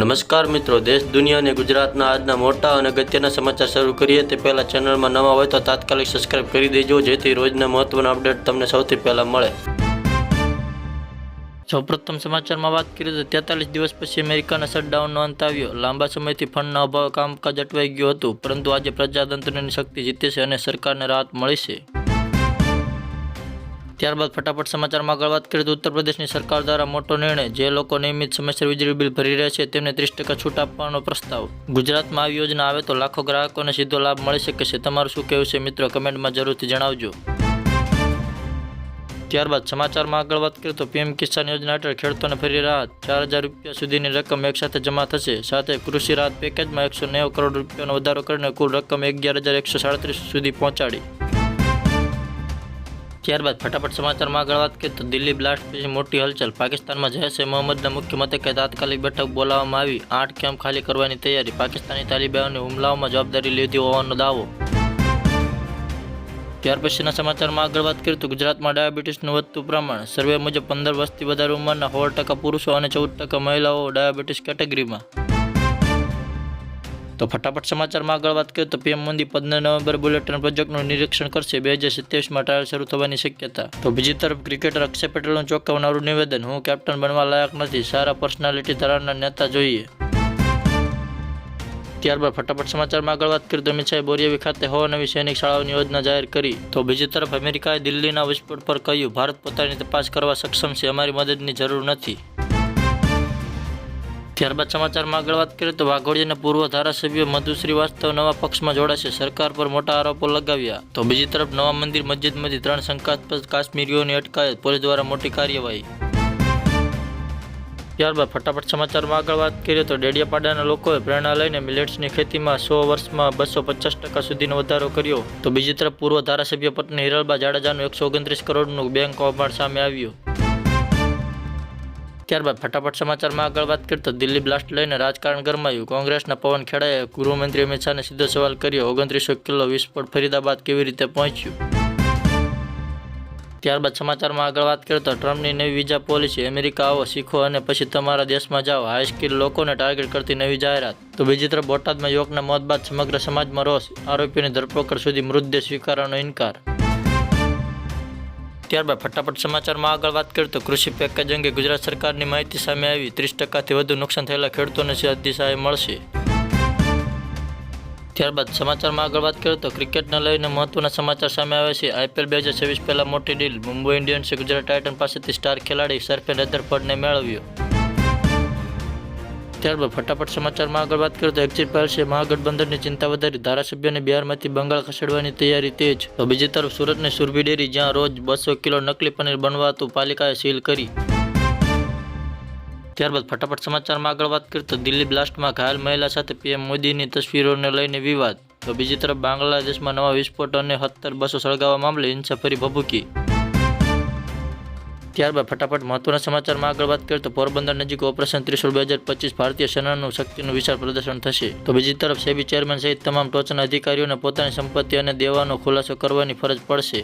નમસ્કાર મિત્રો, દેશ, દુનિયા અને ગુજરાતના આજના મોટા અને અગત્યના સમાચાર શરૂ કરીએ તે પહેલાં ચેનલમાં નવા હોય તો તાત્કાલિક સબસ્ક્રાઇબ કરી દેજો, જેથી રોજના મહત્વના અપડેટ તમને સૌથી પહેલાં મળે. સૌપ્રથમ સમાચારમાં વાત કરીએ તો તેતાલીસ દિવસ પછી અમેરિકાના શટડાઉનનો અંત આવ્યો. લાંબા સમયથી ફંડના અભાવે કામકાજ અટવાઈ ગયું હતું, પરંતુ આજે પ્રજાતંત્રની શક્તિ જીતે છે અને સરકારને રાહત મળી છે ત્યારબાદ ફટાફટ સમાચારમાં આગળ વાત કરીએ તો ઉત્તર પ્રદેશની સરકાર દ્વારા મોટો નિર્ણય જે લોકો નિયમિત સમયસર વીજળી બિલ ભરી રહ્યા છે તેમને ત્રીસ ટકા છૂટ આપવાનો પ્રસ્તાવ. ગુજરાતમાં આવી યોજના આવે તો લાખો ગ્રાહકોને સીધો લાભ મળી શકે છે. તમારું શું કહેવું છે મિત્રો? કમેન્ટમાં જરૂરથી જણાવજો. ત્યારબાદ સમાચારમાં આગળ વાત કરીએ તો પીએમ કિસાન યોજના હેઠળ ખેડૂતોને ફરી રાહત. ચાર હજાર રૂપિયા સુધીની રકમ એકસાથે જમા થશે. સાથે કૃષિ રાહત પેકેજમાં એકસો નેવું કરોડ રૂપિયાનો વધારો કરીને કુલ રકમ અગિયાર હજાર એકસો સાડત્રીસ સુધી પહોંચાડી. ત્યારબાદ ફટાફટ સમાચારમાં આગળ વાત કરીએ તો દિલ્હી બ્લાસ્ટ પછી મોટી હલચલ. પાકિસ્તાનમાં જૈશ એ મોહમ્મદના મુખ્ય મથકે તાત્કાલિક બેઠક બોલાવવામાં આવી. આઠ કેમ્પ ખાલી કરવાની તૈયારી. પાકિસ્તાની તાલિબાનોની હુમલાઓમાં જવાબદારી લીધી હોવાનો દાવો. ત્યાર પછીના સમાચારમાં આગળ વાત કરીએ તો ગુજરાતમાં ડાયાબિટીસનું વધતું પ્રમાણ. સર્વે મુજબ પંદર વર્ષથી વધારે ઉંમરના સોળ ટકા પુરુષો અને ચૌદ ટકા મહિલાઓ ડાયાબિટીસ કેટેગરીમાં. તો ફટાફટ સમાચારમાં આગળ વાત કરીએ તો પીએમ મોદી પંદર નવેમ્બર બુલેટિન પ્રોજેક્ટનું નિરીક્ષણ કરશે. બે હજાર સત્યાવીસમાં ટ્રાયલ શરૂ થવાની શક્યતા. તો બીજી તરફ ક્રિકેટર અક્ષય પટેલનું ચોંકાવનારું નિવેદન, હું કેપ્ટન બનવા લાયક નથી, સારા પર્સનાલિટી ધરાવનાર નેતા જોઈએ. ત્યારબાદ ફટાફટ સમાચારમાં આગળ વાત કરીએ તો અમિત શાહે ખાતે હો નવી સૈનિક શાળાઓની યોજના જાહેર કરી. તો બીજી તરફ અમેરિકાએ દિલ્હીના વિસ્ફોટ પર કહ્યું, ભારત પોતાની તપાસ કરવા સક્ષમ છે, અમારી મદદની જરૂર નથી. ત્યારબાદ સમાચારમાં આગળ વાત કરીએ તો વાઘોડિયાના પૂર્વ ધારાસભ્ય મધુ શ્રીવાસ્તવ નવા પક્ષમાં જોડાશે. સરકાર પર મોટા આરોપો લગાવ્યા. તો બીજી તરફ નવા મંદિર મસ્જિદમાંથી ત્રણ શંકાસ્પદ કાશ્મીરીઓની અટકાયત. પોલીસ દ્વારા મોટી કાર્યવાહી. ત્યારબાદ ફટાફટ સમાચારમાં આગળ વાત કરીએ તો ડેડિયાપાડાના લોકોએ પ્રેરણા લઈને મિલેટ્સની ખેતીમાં સો વર્ષમાં બસો પચાસ ટકા સુધીનો વધારો કર્યો. તો બીજી તરફ પૂર્વ ધારાસભ્ય પત્ની હિરલબા જાડેજાનું એકસો ઓગણત્રીસ કરોડનું બેંક કૌભાંડ સામે આવ્યું. ત્યારબાદ ફટાફટ સમાચારમાં આગળ વાત કરીએ તો દિલ્હી બ્લાસ્ટ લઈને રાજકારણ ગરમાયું. કોંગ્રેસના પવન ખેડાએ ગૃહમંત્રી અમિત શાહને સીધો સવાલ કર્યો. ઓગણત્રીસો કિલો વિસ્ફોટ ફરીદાબાદ કેવી રીતે પહોંચ્યું? ત્યારબાદ સમાચારમાં આગળ વાત કરીએ તો ટ્રમ્પની નવી વિઝા પોલિસી. અમેરિકા આવો, શીખો અને પછી તમારા દેશમાં જાઓ. હાઈ સ્કિલ લોકોને ટાર્ગેટ કરતી નવી જાહેરાત. તો બીજી તરફ બોટાદમાં યુવકના મોત બાદ સમગ્ર સમાજમાં રોષ. આરોપીની ધરપકડ સુધી મૃતદેહ સ્વીકારવાનો ઇનકાર. ત્યારબાદ ફટાફટ સમાચારમાં આગળ વાત કરીએ તો કૃષિ પેકેજ અંગે ગુજરાત સરકારની માહિતી સામે આવી. ત્રીસ ટકાથી વધુ નુકસાન થયેલા ખેડૂતોને સીધી સહાય મળશે. ત્યારબાદ સમાચારમાં આગળ વાત કરીએ તો ક્રિકેટને લઈને મહત્વના સમાચાર સામે આવે છે. આઈપીએલ બે હજાર છવ્વીસ પહેલા મોટી ડીલ. મુંબઈ ઇન્ડિયન્સે ગુજરાત ટાઇટન પાસેથી સ્ટાર ખેલાડી સરફેન રધરફર્ડને મેળવ્યો. ત્યારબાદ ફટાફટ સમાચારમાં આગળ વાત કરીએ તો એક્ઝિટ પાર્ટીએ મહાગઠબંધનની ચિંતા વધારી ધારાસભ્યોને બિહારમાંથી બંગાળ ખસેડવાની તૈયારી તેજ. તો બીજી તરફ સુરતની સુરભી ડેરી જ્યાં રોજ બસો કિલો નકલી પનીર બનવાતું પાલિકાએ સીલ કરી. ત્યારબાદ ફટાફટ સમાચારમાં આગળ વાત કરીએ તો દિલ્હી બ્લાસ્ટમાં ઘાયલ મહિલા સાથે પીએમ મોદીની તસવીરોને લઈને વિવાદ. તો બીજી તરફ બાંગ્લાદેશમાં નવા વિસ્ફોટ અને હત્તર બસો સળગાવવા મામલે હિંસા ફરી ભભૂકી. ત્યારબાદ ફટાફટ મહત્વના સમાચારમાં આગળ વાત કરીએ તો પોરબંદર નજીક ઓપરેશન ત્રિશુલ બે હજાર પચીસ ભારતીય સેનાનું શક્તિનું વિશાળ પ્રદર્શન થશે. તો બીજી તરફ સેબી ચેરમેન સહિત તમામ ટોચના અધિકારીઓને પોતાની સંપત્તિ અને દેવાનો ખુલાસો કરવાની ફરજ પડશે.